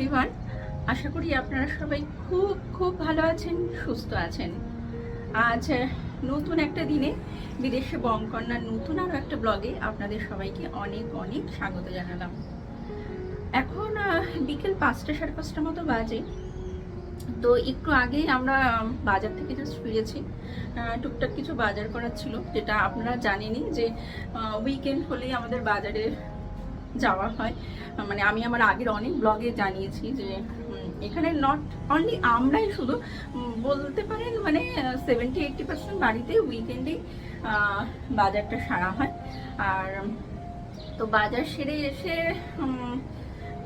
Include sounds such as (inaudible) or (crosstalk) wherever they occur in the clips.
Everyone আশা করি আপনারা সবাই খুব খুব ভালো আছেন, সুস্থ আছেন। আজ নতুন একটা দিনে বিদেশে বঙ্কন্যার নতুন আরও একটা ব্লগে আপনাদের সবাইকে অনেক অনেক স্বাগত জানালাম। এখন বিকেল পাঁচটা, সাড়ে পাঁচটার মতো বাজে। তো একটু আগেই আমরা বাজার থেকে জাস্ট ফিরেছি। টুকটাক কিছু বাজার করার ছিল, যেটা আপনারা জানেনই যে উইকেন্ড হলেই আমাদের বাজারে যাওয়া হয়। মানে আমি আমার আগের অনেক ব্লগে জানিয়েছি যে এখানে নট অনলি আমরাই শুধু বলতে পারেন মানে সেভেন্টি এইটটি পার্সেন্ট বাড়িতে উইকেন্ডেই বাজারটা সারা হয়। আর, তো বাজার সেরে এসে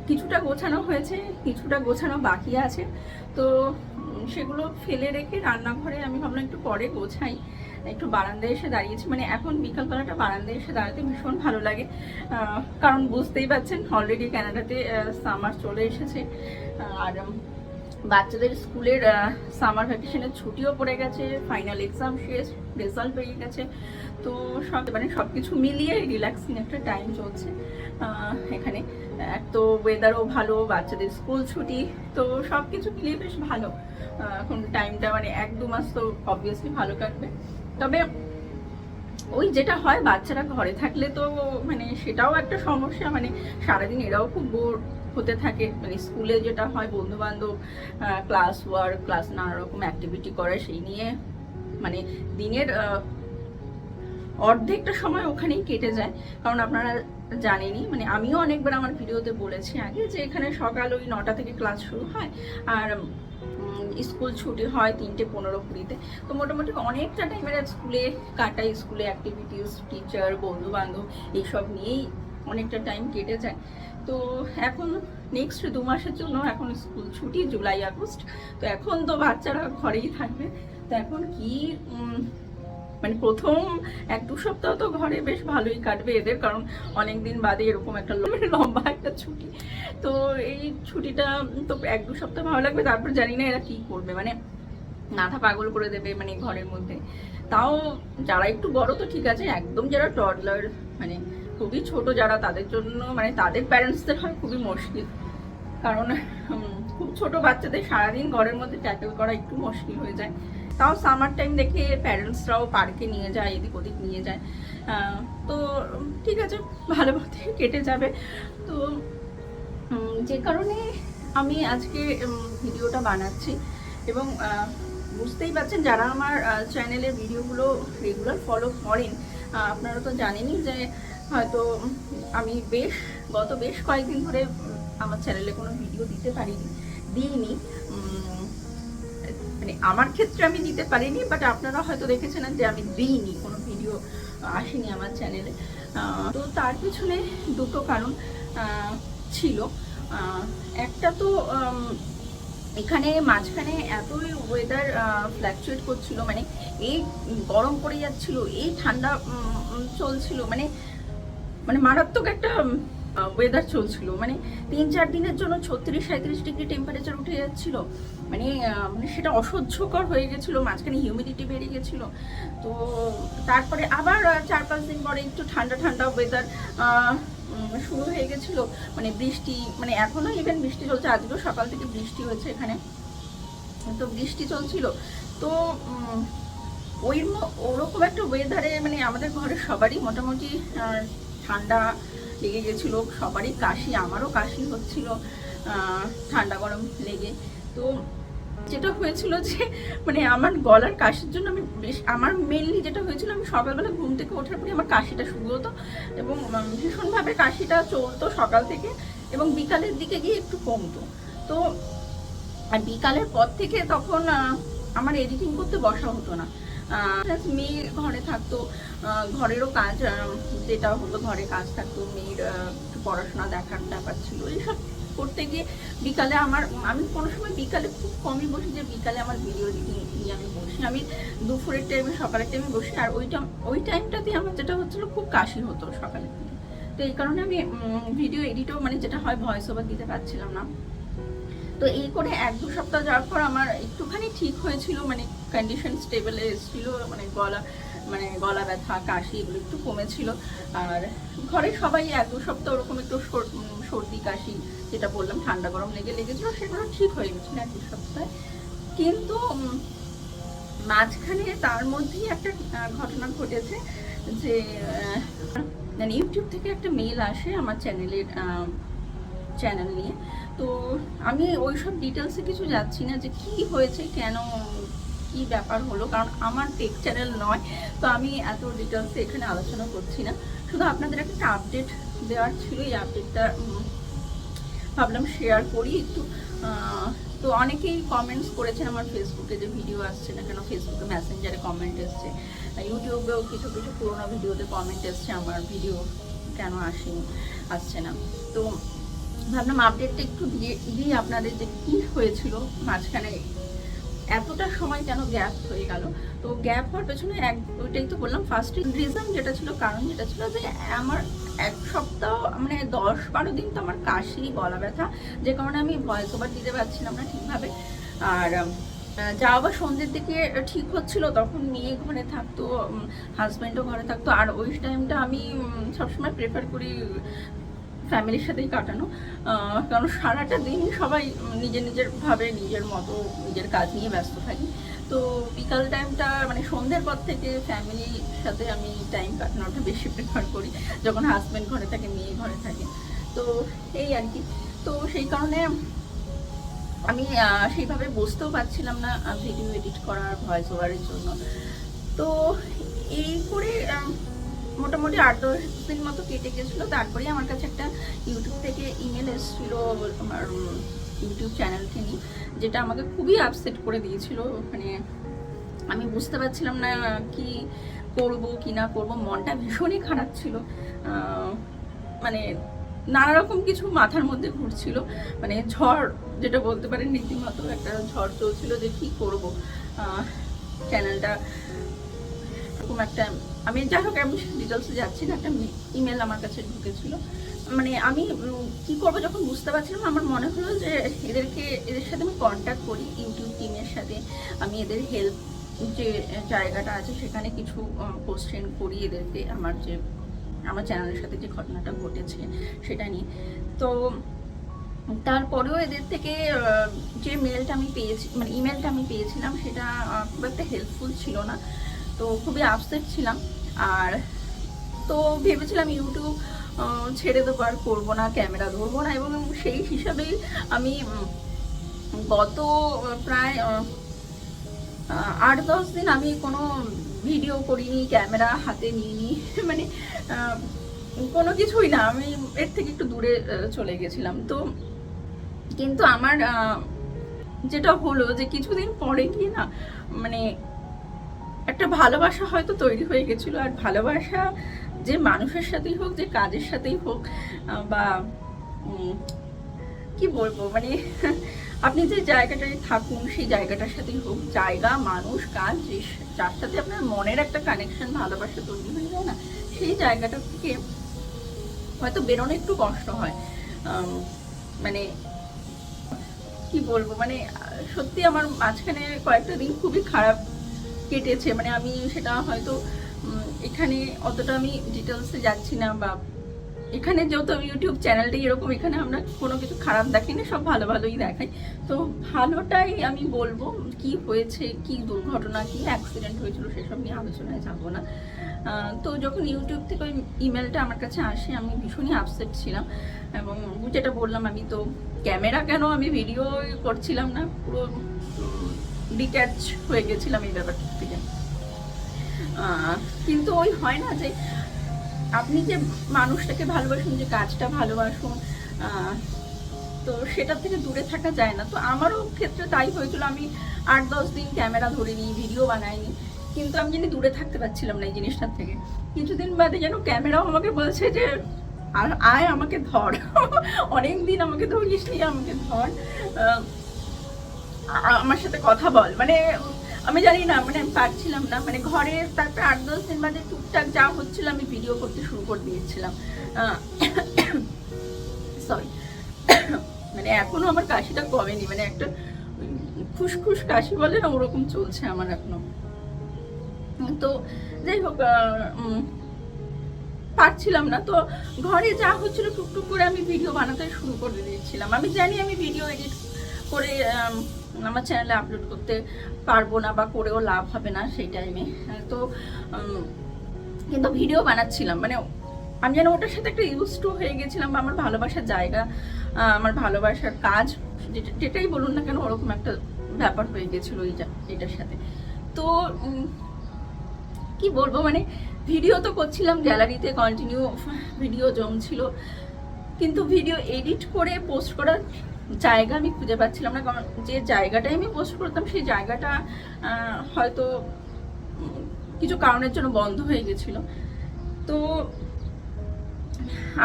কিছুটা গোছানো হয়েছে, কিছুটা গোছানো বাকি আছে। তো সেগুলো ফেলে রেখে রান্নাঘরে আমি ভাবলাম একটু পরে গোছাই। একটু বারান্দায় এসে দাঁড়িয়েছি। মানে এখন বিকালবেলাটা বারান্দায় এসে দাঁড়াতে ভীষণ ভালো লাগে। কারণ বুঝতেই পারছেন অলরেডি ক্যানাডাতে সামার চলে এসেছে। আর বাচ্চাদের স্কুলের সামার ভ্যাকেশনের ছুটিও পড়ে গেছে ফাইনাল এক্সাম শেষ রেজাল্ট বেরিয়ে গেছে। তো সব মানে সব কিছু মিলিয়ে রিল্যাক্সিং একটা টাইম চলছে এখানে। এক তো ওয়েদারও ভালো, বাচ্চাদের স্কুল ছুটি, তো সব কিছু মিলিয়ে বেশ ভালো। এখন টাইমটা মানে এক দু মাস তো অবভিয়াসলি ভালো কাটবে। তবে ওই যেটা হয়, বাচ্চারা ঘরে থাকলে তো মানে সেটাও একটা সমস্যা। মানে সারাদিন এরাও খুব বোর হতে থাকে। মানে স্কুলে যেটা হয় বন্ধু বান্ধব ক্লাস ওয়ার্ক, ক্লাস নানা রকম অ্যাক্টিভিটি করে, সেই নিয়ে মানে দিনের অর্ধেকটা সময় ওখানেই কেটে যায়। কারণ আপনারা জানেনই মানে আমিও অনেকবার আমার ভিডিওতে বলেছি আগে যে এখানে সকাল ওই নটা থেকে ক্লাস শুরু হয়। আর স্কুল ছুটি হয় তিনটে পনেরো কুড়িতে। তো মোটামুটি অনেকটা টাইমের স্কুলে কাটা স্কুলে অ্যাক্টিভিটিস টিচার বন্ধু বান্ধব এইসব নিয়েই অনেকটা টাইম কেটে যায়। তো এখন নেক্সট দু মাসের জন্য এখন স্কুল ছুটি, জুলাই আগস্ট। তো এখন তো বাচ্চারা ঘরেই থাকবে। তো এখন কি মানে প্রথম এক দু সপ্তাহ তো ঘরে বেশ ভালোই কাটবে এদের, কারণ অনেক দিন বাদে এরকম একটা ল- লম্বা একটা ছুটি। তো এই ছুটিটা তো এক দু সপ্তাহ ভালো লাগবে, তারপর জানি না এরা কি করবে। মানে মাথা পাগল করে দেবে মানে ঘরের মধ্যে। তাও যারা একটু বড় তো ঠিক আছে, একদম যারা টডলার মানে খুবই ছোট যারা, তাদের জন্য মানে তাদের প্যারেন্টসদের হয় খুবই মুশকিল। কারণ খুব ছোট বাচ্চাদের সারাদিন ঘরের মধ্যে ট্যাকেল করা একটু মুশকিল হয়ে যায়। তাও সামার টাইম দেখে প্যারেন্টসরাও পার্কে নিয়ে যায়, এদিক ওদিক নিয়ে যায়। তো ঠিক আছে, ভালো মতো কেটে যাবে। তো যে কারণে আমি আজকে ভিডিওটা বানাচ্ছি এবং বুঝতেই পারছেন যারা আমার চ্যানেলের ভিডিওগুলো রেগুলার ফলো করেন আপনারা তো জানেনই যে হয়তো আমি বেশ, গত বেশ কয়েকদিন ধরে আমার চ্যানেলে কোনো ভিডিও দিতে পারিনি, দিইনি। মানে আমার ক্ষেত্রে আমি দিতে পারিনি বাট আপনারা হয়তো দেখেছেন যে আমি দিইনি, কোনো ভিডিও আসেনি আমার চ্যানেলে তো তার পিছনে দুটো কারণ ছিল। একটা তো এখানে মাঝখানে এতই ওয়েদার ফ্ল্যাকচুয়েট করছিল মানে এই গরম পড়ে যাচ্ছিল, এই ঠান্ডা চলছিল মানে মানে মারাত্মক একটা ওয়েদার চলছিল। মানে তিন চার দিনের জন্য ছত্রিশ সাঁত্রিশ ডিগ্রি টেম্পারেচার উঠে যাচ্ছিল। মানে মানে সেটা অসহ্যকর হয়ে গেছিল, মাঝখানে হিউমিডিটি বেড়ে গেছিল। তো তারপরে আবার চার পাঁচ দিন পরে একটু ঠান্ডা ঠান্ডা ওয়েদার শুরু হয়ে গেছিল। মানে বৃষ্টি মানে এখনও ইভেন বৃষ্টি চলছে, আজকেও সকাল থেকে বৃষ্টি হয়েছে এখানে। তো বৃষ্টি চলছিল। তো ওই ওরকম একটা ওয়েদারে মানে আমাদের ঘরে সবারই মোটামুটি ঠান্ডা লেগে গেছিল, সবারই কাশি, আমারও কাশি হচ্ছিল ঠান্ডা গরম লেগে। তো যেটা হয়েছিল যে মানে আমার গলার কাশির জন্য আমি বেশ, আমার মেনলি যেটা হয়েছিল, আমি সকালবেলা ঘুম থেকে ওঠার পরে আমার কাশিটা শুরু হতো এবং ভীষণভাবে কাশিটা চলতো সকাল থেকে এবং বিকালের দিকে গিয়ে একটু কমতো। তো বিকালের পর থেকে তখন আমার এডিটিং করতে বসা হতো না। মেয়ে ঘরে থাকতো ঘরেরও কাজ যেটা হতো ঘরে কাজ থাকতো, মেয়ের পড়াশোনা দেখার ব্যাপার ছিল। এইসব করতে গিয়ে বিকালে আমার, আমি কোনো সময় বিকালে খুব কমই বসি, যে বিকালে আমার ভিডিও নিয়ে আমি বসি। আমি দুপুরের টাইমে সকালের টাইমে বসি, আর ওই টাইম ওই টাইমটাতে আমার যেটা হচ্ছিল, খুব কাশি হতো সকালের দিকে। তো এই কারণে আমি ভিডিও এডিটও মানে যেটা হয় ভয়েস ওভার দিতে পারছিলাম না। তো এই করে এক দু সপ্তাহ যাওয়ার পর আমার একটুখানি ঠিক হয়েছিল মানে কন্ডিশন স্টেবল এসেছিল মানে গলা মানে গলা ব্যথা, কাশি এগুলো একটু কমেছিল। আর ঘরে সবাই এক দু সপ্তাহ ওরকম একটু সর- সর্দি, কাশি যেটা বললাম, ঠান্ডা গরম লেগে লেগেছিল, সেগুলো ঠিক হয়ে গেছিল এক দু সপ্তাহে। কিন্তু মাঝখানে তার মধ্যেই একটা ঘটনা ঘটেছে যে মানে ইউটিউব থেকে একটা মেল আসে আমার চ্যানেলের চ্যানেল নিয়ে। তো আমি ওইসব ডিটেলসে কিছু যাচ্ছি না যে কি হয়েছে, কেন কি ব্যাপার হলো? কারণ আমার টেক চ্যানেল নয়, তো আমি এত ডিটেলসে এখানে আলোচনা করছি না। শুধু আপনাদের একটা আপডেট দেওয়ার ছিল, এই আপডেটটা ভাবলাম শেয়ার করি একটু। তো অনেকেই কমেন্টস করেছেন আমার ফেসবুকে যে ভিডিও আসছে না কেন? ফেসবুকে মেসেঞ্জারে কমেন্ট এসছে। ইউটিউবেও কিছু কিছু পুরোনো ভিডিওতে কমেন্ট এসছে, আমার ভিডিও কেন আসেনি, আসছে না। তো ভাবলাম আপডেটটা একটু দিয়ে দিই আপনাদের যে কী হয়েছিল, মাঝখানে এতটা সময় কেন গ্যাপ হয়ে গেল? তো গ্যাপ হওয়ার পেছনে এক, ওইটাই তো বললাম। ফার্স্ট রিজন যেটা ছিল, কারণ যেটা ছিল যে আমার এক সপ্তাহ মানে দশ বারো দিন তো আমার কাশি গলা ব্যথা। যে কারণে আমি ভয়েস ওভার দিতে পারছিলাম না ঠিকভাবে। আর যা আবার সন্ধ্যের দিকে ঠিক হচ্ছিল, তখন মেয়ে ঘরে থাকতো হাজব্যান্ডও ঘরে থাকতো। আর ওই টাইমটা আমি সবসময় প্রেফার করি ফ্যামিলির সাথেই কাটানো। কারণ সারাটা দিন সবাই নিজের নিজের ভাবে নিজের মতো নিজের কাজ নিয়ে ব্যস্ত থাকি। তো বিকাল টাইমটা মানে সন্ধ্যের পর থেকে ফ্যামিলির সাথে আমি টাইম কাটানোটা বেশি প্রেফার করি। যখন হাজব্যান্ড ঘরে থাকে, মেয়ে ঘরে থাকে। তো এই আর কি। তো সেই কারণে আমি সেইভাবে বসতেও পারছিলাম না ভিডিও এডিট করার ভয়েস ওভারের জন্য। তো এই করে মোটামুটি আট দশ দিন মতো কেটে গেছিল। তারপরে আমার কাছে একটা ইউটিউব থেকে ইমেল এসেছিল, আমার ইউটিউব চ্যানেলকে নিয়ে যেটা আমাকে খুবই আপসেট করে দিয়েছিল। মানে আমি বুঝতে পারছিলাম না কি করব, কি না করব। মনটা ভীষণই খারাপ ছিল। মানে নানা রকম কিছু মাথার মধ্যে ঘুরছিল। মানে ঝড়, যেটা বলতে পারেন রীতিমতো একটা ঝড় চলছিল যে কি করব। চ্যানেলটা এরকম একটা, আমি যাই হোক, আমি ডিটেলসে যাচ্ছি না, একটা ইমেল আমার কাছে ঢুকেছিল। মানে আমি কি করব যখন বুঝতে পারছিলাম আমার মনে হলো যে এদেরকে, এদের সাথে আমি কন্ট্যাক্ট করি ইউটিউব টিমের সাথে। আমি এদের হেল্প যে জায়গাটা আছে, সেখানে কিছু কোশ্চেন করি এদেরকে, আমার যে, আমার চ্যানেলের সাথে যে ঘটনাটা ঘটেছে, সেটা নিয়ে। তো তারপরেও এদের থেকে যে মেলটা আমি পেয়েছি মানে ইমেলটা আমি পেয়েছিলাম, সেটা খুব একটা হেল্পফুল ছিল না। তো খুবই আপসেট ছিলাম। আর তো ভেবেছিলাম ইউটিউব ছেড়ে দেবো আর করব না ক্যামেরা ধরবো না এবং সেই হিসাবেই আমি গত প্রায় আট দশ দিন আমি কোনো ভিডিও করিনি ক্যামেরা হাতে নিইনি (laughs) মানে কোনো কিছুই না। আমি এর থেকে একটু দূরে চলে গেছিলাম। তো কিন্তু আমার যেটা হলো যে কিছুদিন পরে গিয়ে না মানে একটা ভালোবাসা হয়তো তৈরি হয়ে গেছিল, আর ভালোবাসা যে মানুষের সাথেই হোক, যে কাজের সাথেই হোক বা কি বলব মানে (laughs) আপনি যে জায়গাটায় থাকুন, সেই জায়গাটার সাথেই হোক, জায়গা, মানুষ, কাজ যার সাথে আপনার মনের একটা কানেকশন ভালোবাসা তৈরি হয়ে যায় না, সেই জায়গাটা থেকে হয়তো বেরোনো একটু কষ্ট হয়। মানে কি বলব মানে সত্যি আমার মাঝখানে কয়েকটা দিন খুবই খারাপ কেটেছে মানে আমি সেটা হয়তো এখানে অতটা আমি ডিটেলসে যাচ্ছি না বা এখানে যেহেতু আমি ইউটিউব চ্যানেলটাই এরকম, এখানে আমরা কোনো কিছু খারাপ দেখি না সব ভালো ভালোই দেখাই। তো ভালোটাই আমি বলব, কি হয়েছে, কি দুর্ঘটনা, কি অ্যাক্সিডেন্ট হয়েছিল সেসব নিয়ে আলোচনায় যাব না। তো যখন ইউটিউব থেকে ওই ইমেলটা আমার কাছে আসে, আমি ভীষণই আপসেট ছিলাম এবং যেটা বললাম, আমি তো ক্যামেরা কেন আমি ভিডিও করছিলাম না, পুরো ডিট্যাচ হয়ে গেছিলাম এই ব্যাপারটা থেকে। কিন্তু ওই হয় না যে আপনি যে মানুষটাকে ভালোবাসুন, যে কাজটা ভালোবাসুন তো সেটা থেকে দূরে থাকা যায় না। তো আমারও ক্ষেত্রে তাই হয়েছিল। আমি আট, দশ দিন ক্যামেরা ধরিনি, ভিডিও বানাইনি। কিন্তু আমি জানি দূরে থাকতে পারছিলাম না এই জিনিসটার থেকে। কিছুদিন বাদে যেন ক্যামেরাও আমাকে বলছে যে আর আয় আমাকে ধর। অনেক দিন আমাকে ধরিস নি আমাকে ধর। আমার সাথে কথা বল। মানে আমি জানি না মানে আমি পারছিলাম না। মানে ঘরে তারপরে আট দশ দিন বাদে টুকটাক যা হচ্ছিল আমি ভিডিও করতে শুরু করে দিয়েছিলাম। সরি মানে এখনও আমার কাশিটা কমেনি। মানে একটা খুসখুস কাশি বলে না, ওরকম চলছে আমার এখনও। তো যাই হোক পারছিলাম না। তো ঘরে যা হচ্ছিল টুকটুক করে আমি ভিডিও বানাতে শুরু করে দিয়েছিলাম। আমি জানি আমি ভিডিও এডিট করে আমার চ্যানেলে আপলোড করতে পারব না বা করেও লাভ হবে না সেই টাইমে তো কিন্তু ভিডিও বানাচ্ছিলাম। মানে আমি যেন ওটার সাথে একটা ইউজ টু হয়ে গেছিলাম বা আমার ভালোবাসার জায়গা আমার ভালোবাসার কাজ, যেটা- যেটাই বলুন না কেন ওরকম একটা ব্যাপার হয়ে গেছিল এইটা এটার সাথে। তো কি বলব? মানে ভিডিও তো করছিলাম গ্যালারিতে কন্টিনিউ ভিডিও জমছিল। কিন্তু ভিডিও এডিট করে পোস্ট করার জায়গা আমি খুঁজে পাচ্ছিলাম না, কারণ যে জায়গাটায় আমি পোস্ট করতাম, সেই জায়গাটা হয়তো কিছু কারণের জন্য বন্ধ হয়ে গেছিল। তো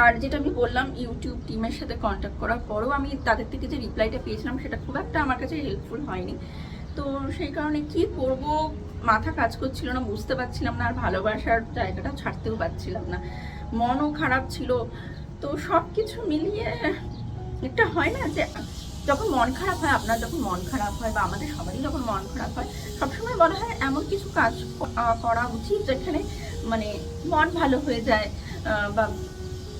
আর যেটা আমি বললাম, ইউটিউব টিমের সাথে কন্ট্যাক্ট করার পরেও আমি তাদের থেকে যে রিপ্লাইটা পেয়েছিলাম, সেটা খুব একটা আমার কাছে হেল্পফুল হয়নি। তো সেই কারণে কি করব, মাথা কাজ করছিল না, বুঝতে পারছিলাম না, আর ভালোবাসার জায়গাটা ছাড়তেও পারছিলাম না। মনও খারাপ ছিল। তো সব কিছু মিলিয়ে একটা হয় না যে যখন মন খারাপ হয়, আপনার যখন মন খারাপ হয় বা আমাদের সবারই যখন মন খারাপ হয়, সবসময় বলা হয় এমন কিছু কাজ করা উচিত যেখানে মানে মন ভালো হয়ে যায় বা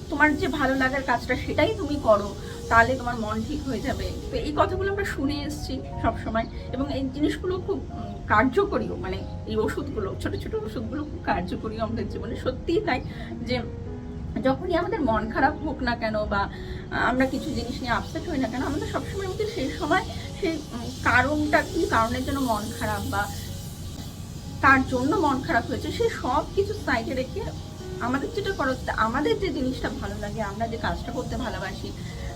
তোমার যে ভালো লাগার কাজটা সেটাই তুমি করো, তাহলে তোমার মন ঠিক হয়ে যাবে। তো এই কথাগুলো আমরা শুনে এসেছি সবসময় এবং এই জিনিসগুলো খুব কার্যকরীও মানে এই ওষুধগুলো, ছোট ছোট ওষুধগুলো খুব কার্যকরীও আমাদের জীবনে সত্যিই তাই যে যখনই আমাদের মন খারাপ হোক না কেন বা আমরা কিছু জিনিস নিয়ে আপসেট হই না কেন, আমাদের সবসময় আমাদের সেই সময় সেই কারণটা কি, কারণের জন্য মন খারাপ বা তার জন্য মন খারাপ হয়েছে, সেই সব কিছু সাইডে রেখে আমাদের যেটা করা আমাদের যে জিনিসটা ভালো লাগে, আমরা যে কাজটা করতে ভালোবাসি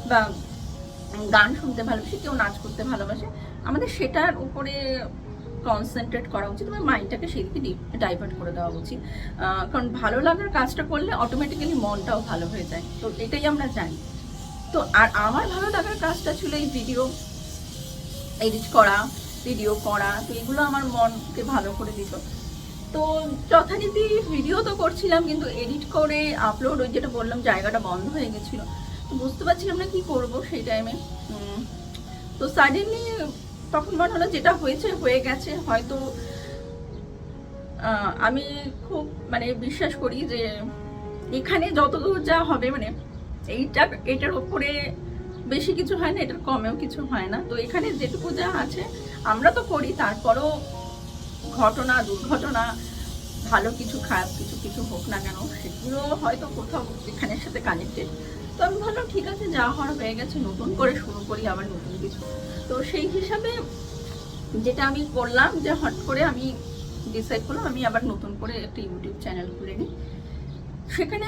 বা গান শুনতে ভালোবাসি, কেউ নাচ করতে ভালোবাসে, আমাদের সেটার উপরে কনসেন্ট্রেট করা উচিত এবং মাইন্ডটাকে সেদিকে ডাইভার্ট করে দেওয়া উচিত। কারণ ভালো লাগার কাজটা করলে অটোমেটিক্যালি মনটাও ভালো হয়ে যায়। তো এটাই আমরা জানি। তো আর আমার ভালো লাগার কাজটা ছিল এই ভিডিও এডিট করা ভিডিও করা, তো এগুলো আমার মনকে ভালো করে দিত। তো যথারীতি ভিডিও তো করছিলাম, কিন্তু এডিট করে আপলোড ওই যেটা বললাম, জায়গাটা বন্ধ হয়ে গেছিল। তো বুঝতে পারছিলাম না কি করব সেই টাইমে তো সাডেনলি তখন মনে হলো যেটা হয়েছে, হয়ে গেছে। হয়তো আমি খুব মানে বিশ্বাস করি যে এখানে যতদূর যা হবে মানে এইটা, এটার ওপরে বেশি কিছু হয় না, এটার কমেও কিছু হয় না। তো এখানে যেটুকু যা আছে, আমরা তো করি, তারপরও ঘটনা, দুর্ঘটনা, ভালো কিছু, খারাপ কিছু কিছু হোক না কেন, সেগুলো হয়তো কোথাও এখানের সাথে কানেক্টেড তো আমি ভাবলাম, ঠিক আছে, যা হওয়ার হয়ে গেছে, নতুন করে শুরু করি, আবার নতুন কিছু। তো সেই হিসাবে যেটা আমি করলাম যে হট করে আমি ডিসাইড করলাম আমি আবার নতুন করে একটা ইউটিউব চ্যানেল খুলে নিই। সেখানে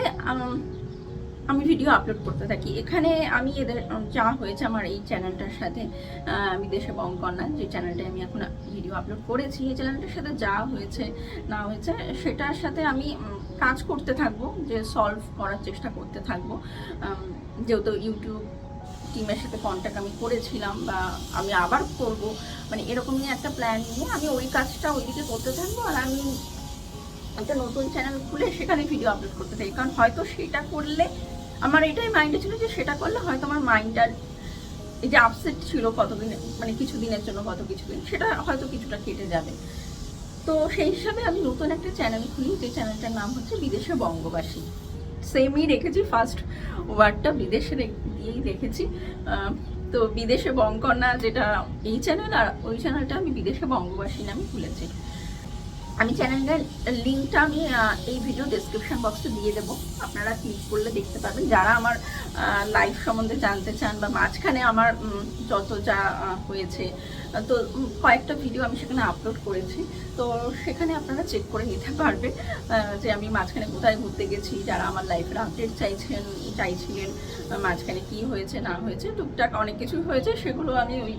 আমি ভিডিও আপলোড করতে থাকি। এখানে আমি এদের যা হয়েছে আমার এই চ্যানেলটার সাথে আহ, বিদেশে বঙ্কন্যা যে চ্যানেলটায় আমি এখন ভিডিও আপলোড করেছি এই চ্যানেলটার সাথে যা হয়েছে না হয়েছে সেটার সাথে আমি কাজ করতে থাকব যে সলভ করার চেষ্টা করতে থাকব। যেহেতু ইউটিউব টিমের সাথে কন্ট্যাক্ট আমি করেছিলাম বা আমি আবার করব। মানে এরকমই একটা প্ল্যান নিয়ে আমি ওই কাজটা ওইদিকে করতে থাকব আর আমি একটা নতুন চ্যানেল খুলে সেখানে ভিডিও আপলোড করতে থাকি। কারণ হয়তো সেটা করলে আমার এটাই মাইন্ডে ছিল যে সেটা করলে হয়তো আমার মাইন্ডটার এই যে আপসেট ছিল কতদিন মানে কিছু দিনের জন্য কত কিছুদিন, সেটা হয়তো কিছুটা কেটে যাবে। তো সেই হিসাবে আমি নতুন একটা চ্যানেল খুলি, যে চ্যানেলটার নাম হচ্ছে বিদেশে বঙ্গবাসী। সেমই রেখেছি ফার্স্ট ওয়ার্ডটা বিদেশে দিয়েই রেখেছি তো বিদেশে বঙ্কন্যা যেটা এই চ্যানেল আর ওই চ্যানেলটা আমি বিদেশে বঙ্গবাসী নামে খুলেছি। আমি চ্যানেলের লিঙ্কটা আমি এই ভিডিও ডেসক্রিপশন বক্সে দিয়ে দেবো। আপনারা ক্লিক করলে দেখতে পাবেন যারা আমার লাইফ সম্বন্ধে জানতে চান বা মাঝখানে আমার যত যা হয়েছে তো কয়েকটা ভিডিও আমি সেখানে আপলোড করেছি। তো সেখানে আপনারা চেক করে নিতে পারবে যে আমি মাঝখানে কোথায় ঘুরতে গেছি, যারা আমার লাইফের আপডেট চাইছেন, চাইছিলেন মাঝখানে কি হয়েছে, না হয়েছে, টুকটাক অনেক কিছুই হয়েছে, সেগুলো আমি ওই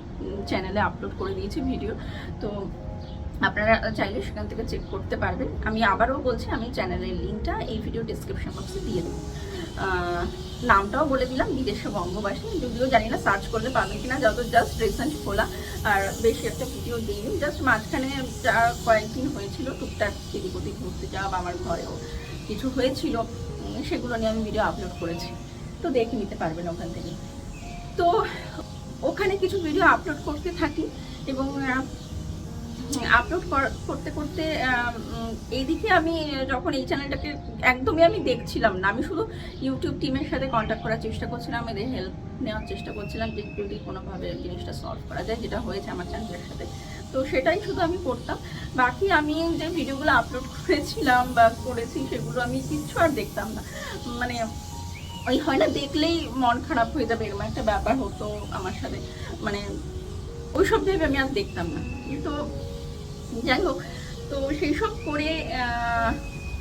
চ্যানেলে আপলোড করে দিয়েছি ভিডিও তো আপনারা চাইলে সেখান থেকে চেক করতে পারবেন। আমি আবারও বলছি, আমি চ্যানেলের লিঙ্কটা এই ভিডিও ডিসক্রিপশন বক্সে দিয়ে দেবো। নামটাও বলে দিলাম, বিদেশে বঙ্গবাসী। যদিও জানি না সার্চ করলে পাবেন কিনা, যত জাস্ট রিসেন্ট খোলা। আর বেশি একটা ভিডিও দিইনি জাস্ট মাঝখানে যা কয়েকদিন হয়েছিল, টুকটাক এদিক ওদিক ঘুরতে যাওয়া বা আমার ঘরেও কিছু হয়েছিল সেগুলো নিয়ে আমি ভিডিও আপলোড করেছি। তো দেখে নিতে পারবেন ওখান থেকে। তো ওখানে কিছু ভিডিও আপলোড করতে থাকি এবং আপলোড করতে করতে এইদিকে আমি যখন এই চ্যানেলটাকে একদমই আমি দেখছিলাম না, আমি শুধু ইউটিউব টিমের সাথে কন্ট্যাক্ট করার চেষ্টা করছিলাম, এদের হেল্প নেওয়ার চেষ্টা করছিলাম যে যদি কোনোভাবে জিনিসটা সলভ করা যায়, যেটা হয়েছে আমার চ্যানেলের সাথে। তো সেটাই শুধু আমি করতাম। বাকি আমি যে ভিডিওগুলো আপলোড করেছিলাম বা করেছি, সেগুলো আমি কিচ্ছু আর দেখতাম না। মানে ওই হয় না, দেখলেই মন খারাপ হয়ে যাবে, এরকম একটা ব্যাপার হতো আমার সাথে। মানে ওই সব ভেবে আমি আর দেখতাম না। তো যাই হোক, তো সেই সব করে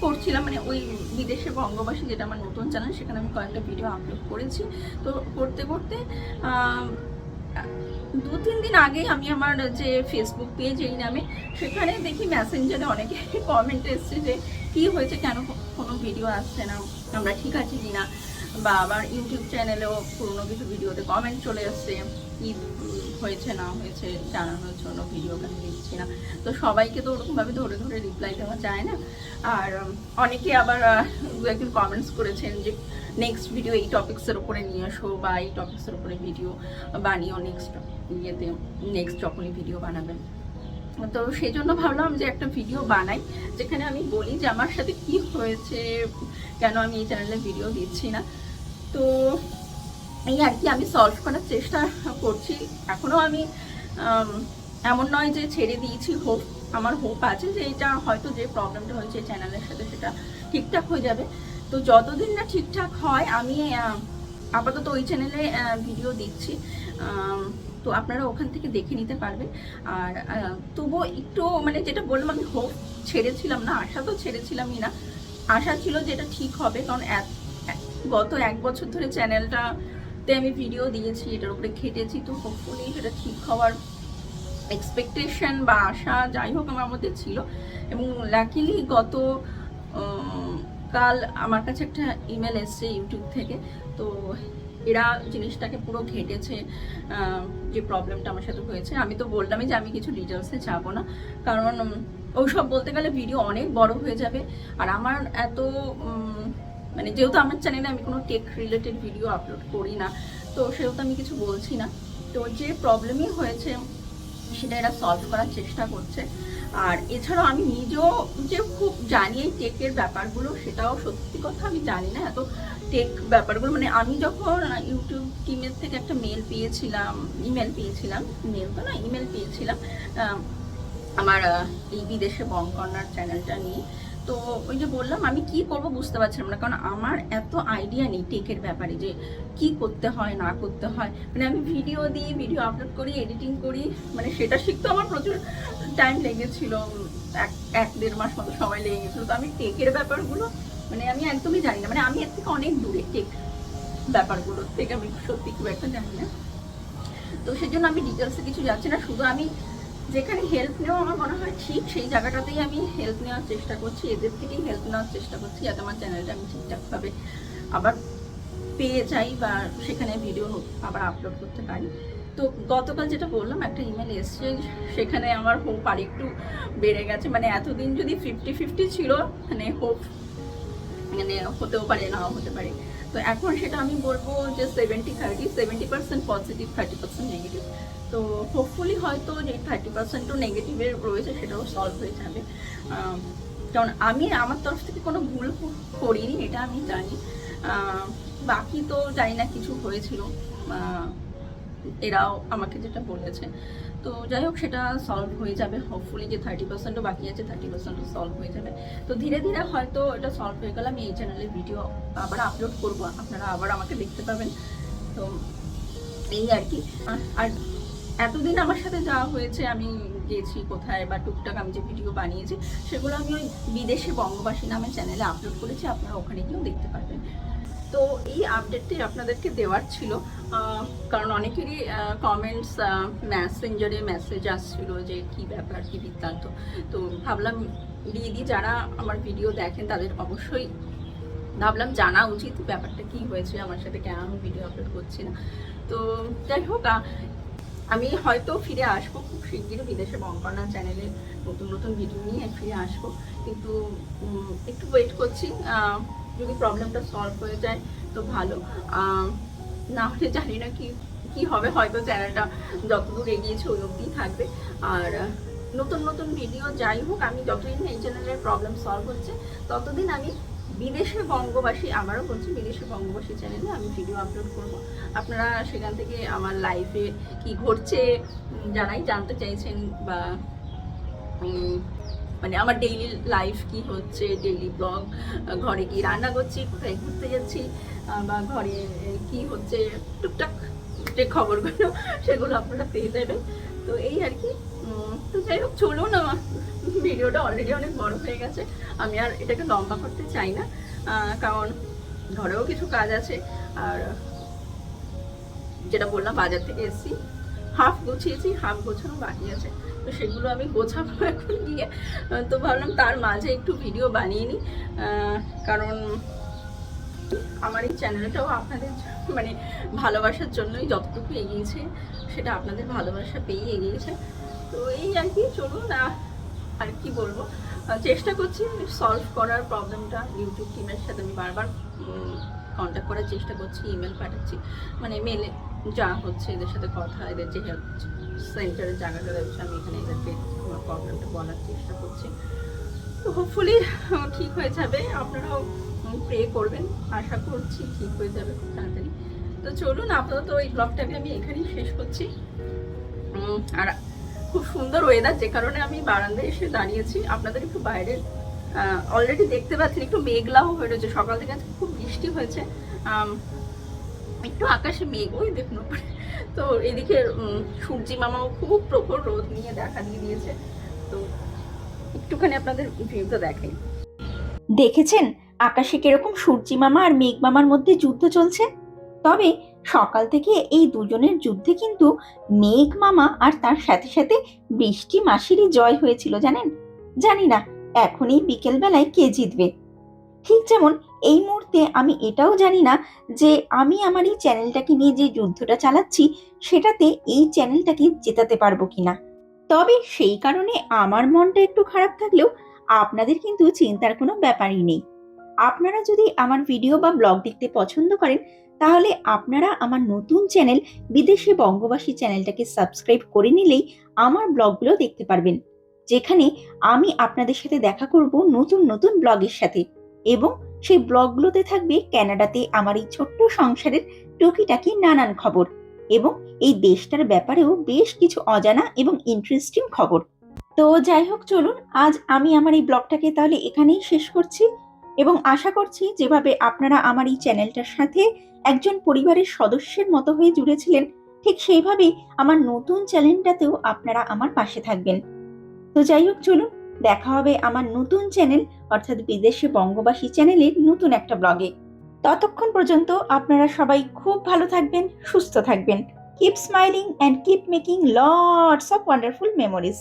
করছিলাম। মানে ওই বিদেশে বঙ্গবাসী যেটা আমার নতুন চ্যানেল সেখানে আমি কয়েকটা ভিডিও আপলোড করেছি। তো করতে করতে দু, তিন দিন আগে আমি আমার যে ফেসবুক পেজ এই নামে, সেখানে দেখি মেসেঞ্জারে অনেকে (laughs) কমেন্ট এসছে যে, কি হয়েছে? কেন কোনো ভিডিও আসছে না? আমরা ঠিক আছি কিনা? বা আবার ইউটিউব চ্যানেলেও পুরোনো কিছু ভিডিওতে কমেন্ট চলে আসছে কি হয়েছে, না হয়েছে, জানানোর জন্য ভিডিও কেন দিচ্ছি না। তো সবাইকে তো ওরকমভাবে ধরে ধরে রিপ্লাই দেওয়া যায় না। আর অনেকে আবার দু একদিন কমেন্টস করেছেন যে নেক্সট ভিডিও এই টপিক্সের উপরে নিয়ে আসো বা এই টপিক্সের উপরে ভিডিও বানিয়েও নেক্সট ইয়েতে নেক্সট যখনই ভিডিও বানাবেন তো সেই জন্য ভাবলাম যে একটা ভিডিও বানাই, যেখানে আমি বলি যে আমার সাথে কি হয়েছে, কেন আমি এই চ্যানেলে ভিডিও দিচ্ছি না। তো এই আর কি, আমি সলভ করার চেষ্টা করছি। এখনও আমি এমন নয় যে ছেড়ে দিয়েছি হোপ আমার হোপ আছে যে এটা হয়তো যে প্রবলেমটা হয়েছে চ্যানেলের সাথে সেটা ঠিকঠাক হয়ে যাবে। তো যতদিন না ঠিকঠাক হয়, আমি আপাতত ওই চ্যানেলে ভিডিও দিচ্ছি। তো আপনারা ওখান থেকে দেখে নিতে পারবেন। আর তবুও একটু মানে যেটা বললাম, আমি হোপ ছেড়েছিলাম না, আশা তো ছেড়েছিলামই না। আশা ছিল যে এটা ঠিক হবে, কারণ এক- গত এক বছর ধরে চ্যানেলটাতে আমি ভিডিও দিয়েছি, এটার উপরে খেটেছি, তো হোপফুলি সেটা ঠিক হওয়ার এক্সপেকটেশন বা আশা যাই হোক আমার মধ্যে ছিল। এবং লাকিলি গত কাল আমার কাছে একটা ইমেল এসছে ইউটিউব থেকে, তো এরা জিনিসটাকে পুরো ঘেটেছে যে প্রবলেমটা আমার সাথে হয়েছে। আমি তো বললামই যে আমি কিছু ডিটেলসে যাব না, কারণ ওইসব বলতে গেলে ভিডিও অনেক বড় হয়ে যাবে। আর আমার এত মানে যেহেতু আমার চ্যানেলে আমি কোনো টেক রিলেটেড ভিডিও আপলোড করি না, তো সেহেতু আমি কিছু বলছি না। তো যে প্রবলেমই হয়েছে, সেটা এরা সলভ করার চেষ্টা করছে। আর এছাড়াও আমি নিজেও যে খুব জানি এই টেকের ব্যাপারগুলো, সেটাও সত্যি কথা আমি জানি না। এত টেক ব্যাপারগুলো মানে আমি যখন ইউটিউব টিমের থেকে একটা মেল পেয়েছিলাম ইমেল পেয়েছিলাম মেল তো না ইমেল পেয়েছিলাম আমার এই বিদেশে বঙ্কন্যার চ্যানেলটা নিয়ে তো ওই যে বললাম, আমি কি করব বুঝতে পারছিলাম না। কারণ আমার এত আইডিয়া নেই টেকের ব্যাপারে যে কি করতে হয়, না করতে হয়। মানে আমি ভিডিও দিই ভিডিও আপলোড করি এডিটিং করি মানে সেটা শিখতে আমার প্রচুর টাইম লেগেছিল। এক এক দেড় মাস মতো সময় লেগে গেছিল। তো আমি টেকের ব্যাপারগুলো মানে আমি একদমই জানি না। মানে আমি এর থেকে অনেক দূরে টেক ব্যাপারগুলো। থেকে আমি সত্যি খুব একটা জানি না। তো সেই জন্য আমি ডিটেলসে কিছু যাচ্ছি না। শুধু আমি যেখানে হেল্প নেওয়া আমার মনে হয় ঠিক সেই জায়গাটাতেই আমি হেল্প নেওয়ার চেষ্টা করছি, এদের থেকেই হেল্প নেওয়ার চেষ্টা করছি যাতে আমার চ্যানেলটা আমি ঠিকঠাকভাবে আবার পেয়ে যাই বা সেখানে ভিডিও আবার আপলোড করতে পারি। তো গতকাল যেটা বললাম, একটা ইমেল এসছে সেখানে আমার হোপ আর একটু বেড়ে গেছে। মানে এতদিন যদি ফিফটি ফিফটি ছিল মানে হোপ মানে হতেও পারে, নাও হতে পারে। তো এখন সেটা আমি বলব যে seventy thirty seventy percent positive thirty percent negative তো হোপফুলি হয়তো যে থার্টি পার্সেন্টও নেগেটিভের রয়েছে সেটাও সলভ হয়ে যাবে। কারণ আমি আমার তরফ থেকে কোনো ভুল করিনি, এটা আমি জানি। বাকি তো জানি না কিছু হয়েছিল। এরাও আমাকে যেটা বলেছে। তো যাই হোক, সেটা সলভ হয়ে যাবে। হোপফুলি যে থার্টি পার্সেন্টও বাকি আছে থার্টি পার্সেন্টও সলভ হয়ে যাবে। তো ধীরে ধীরে হয়তো এটা সলভ হয়ে গেলে আমি এই চ্যানেলে ভিডিও আবার আপলোড করব। আপনারা আবার আমাকে দেখতে পাবেন। তো এই আর কি। আর এতদিন আমার সাথে যাওয়া হয়েছে, আমি গেছি কোথায় বা টুকটাক আমি যে ভিডিও বানিয়েছি, সেগুলো আমি ওই বিদেশে বঙ্গবাসী নামে চ্যানেলে আপলোড করেছি, আপনারা ওখানে গিয়েও দেখতে পারবেন। তো এই আপডেটটি আপনাদেরকে দেওয়ার ছিল কারণ অনেকেরই কমেন্টস মেসেঞ্জারে মেসেজ আসছিল যে কি ব্যাপার, কি বৃত্তান্ত। তো ভাবলাম দিদি যারা আমার ভিডিও দেখেন তাদের অবশ্যই ভাবলাম জানা উচিত ব্যাপারটা কি হয়েছে, আমার সাথে কেন আমি ভিডিও আপলোড করছি না। তো যাই হোক আমি হয়তো ফিরে আসব খুব শিগগিরই বিদেশে বঙ্কনা চ্যানেলে নতুন নতুন ভিডিও নিয়ে ফিরে আসব। কিন্তু একটু ওয়েট করছি যদি প্রবলেমটা সলভ হয়ে যায় তো ভালো। না হলে জানি না কি কি হবে, হয়তো চ্যানেলটা যতদূর এগিয়েছে ওই অবধিই থাকবে। আর, নতুন নতুন ভিডিও যাই হোক, আমি যতদিন এই চ্যানেলের প্রবলেম সলভ হচ্ছে, ততদিন আমি বিদেশে বঙ্গবাসী আমারও বলছি বিদেশে বঙ্গবাসী চ্যানেলে আমি ভিডিও আপলোড করব। আপনারা সেখান থেকে আমার লাইফে কি ঘটছে জানাই, জানতে চাইছেন বা মানে আমার ডেইলি লাইফ কি হচ্ছে ডেইলি ব্লগ ঘরে কি রান্না করছি, কোথায় ঘুরতে যাচ্ছি বা ঘরে কি হচ্ছে, টুকটাক যে খবরগুলো, সেগুলো আপনারা পেয়ে যাবেন। তো এই আর কি তো যাই হোক, চলুন আমার ভিডিওটা অলরেডি অনেক বড় হয়ে গেছে। আমি আর এটাকে লম্বা করতে চাই না কারণ ঘরেও কিছু কাজ আছে। আর যেটা বললাম, বাজার থেকে এসেছি হাফ গুছিয়েছি হাফ গোছানো বাকি আছে। তো সেগুলো আমি গোছাবো এখন গিয়ে। তো ভাবলাম তার মাঝে একটু ভিডিও বানিয়ে নিই কারণ আমার এই চ্যানেলটাও আপনাদের মানে ভালোবাসার জন্যই যতটুকু এগিয়েছে, সেটা আপনাদের ভালোবাসা পেয়েই এগিয়েছে। তো এই আর কি, চলুন আর কি বলব? চেষ্টা করছি সলভ করার প্রবলেমটা ইউটিউব টিমের সাথে আমি বারবার কন্ট্যাক্ট করার চেষ্টা করছি ইমেল পাঠাচ্ছি। মানে মেলে যা হচ্ছে এদের সাথে কথা, এদের যে হেল্প সেন্টারের জায়গাটা রয়েছে, আমি এখানে এদেরকে আমার প্রবলেমটা বলার চেষ্টা করছি। তো হোপফুলি ঠিক হয়ে যাবে। আপনারাও প্রে করবেন। আশা করছি ঠিক হয়ে যাবে খুব তাড়াতাড়ি। তো চলুন, আপাতত এই ব্লগটাকে আমি এখানেই শেষ করছি। আর খুব সুন্দর ওয়েদার যে কারণে আমি বারান্দায় এসে দাঁড়িয়েছি। আপনাদের একটু বাইরের অলরেডি দেখতে পাচ্ছেন, একটু মেঘলাও হয়ে রয়েছে। সকাল থেকে খুব বৃষ্টি হয়েছে। একটু আকাশে মেঘ ওই দেখুন। তো এদিকে সূর্যি মামাও খুব প্রখর রোদ নিয়ে দেখা দিয়ে দিয়েছে। তো একটুখানি আপনাদের ভিউটা দেখাই। দেখেছেন আকাশে কীরকম সূর্যি মামা আর মেঘ মামার মধ্যে যুদ্ধ চলছে? তবে সকাল থেকে এই দুজনের যুদ্ধে কিন্তু মেঘ মামা আর তার সাথে সাথে বৃষ্টি মাসিরই জয় হয়েছিল, জানেন? জানি না এখন এই বিকেল বেলায় কে জিতবে। ঠিক যেমন এই মুহূর্তে আমি এটাও জানি না যে আমি আমার এই চ্যানেলটাকে নিয়ে যে যুদ্ধটা চালাচ্ছি, সেটাতে এই চ্যানেলটাকে জেতাতে পারব কিনা। তবে সেই কারণে আমার মনটা একটু খারাপ থাকলেও আপনাদের কিন্তু চিন্তার কোনো ব্যাপারই নেই। আপনারা যদি আমার ভিডিও বা ব্লগ দেখতে পছন্দ করেন তাহলে আপনারা আমার নতুন চ্যানেল বিদেশে বঙ্গবাসী চ্যানেলটাকে সাবস্ক্রাইব করে নিলেই আমার ব্লগগুলো দেখতে পারবেন, যেখানে আমি আপনাদের সাথে দেখা করব নতুন নতুন ব্লগের সাথে এবং সেই ব্লগগুলোতে থাকবে ক্যানাডাতে আমার এই ছোট্ট সংসারের টুকিটাকি নানান খবর এবং এই দেশটার ব্যাপারেও বেশ কিছু অজানা এবং ইন্টারেস্টিং খবর। তো যাই হোক, চলুন আজ আমি আমার এই ব্লগটাকে তাহলে এখানেই শেষ করছি। এবং আশা করছি যেভাবে আপনারা আমার এই চ্যানেলটার সাথে একজন পরিবারের সদস্যের মতো হয়ে জুড়েছিলেন, ঠিক সেইভাবেই আমার নতুন চ্যানেলটাতেও আপনারা আমার পাশে থাকবেন। তো যাই হোক, চলুন, দেখা হবে আমার নতুন চ্যানেল, অর্থাৎ বিদেশে বঙ্গবাসী চ্যানেলের নতুন একটা ব্লগে। ততক্ষণ পর্যন্ত আপনারা সবাই খুব ভালো থাকবেন, সুস্থ থাকবেন। Keep smiling and keep making lots of wonderful memories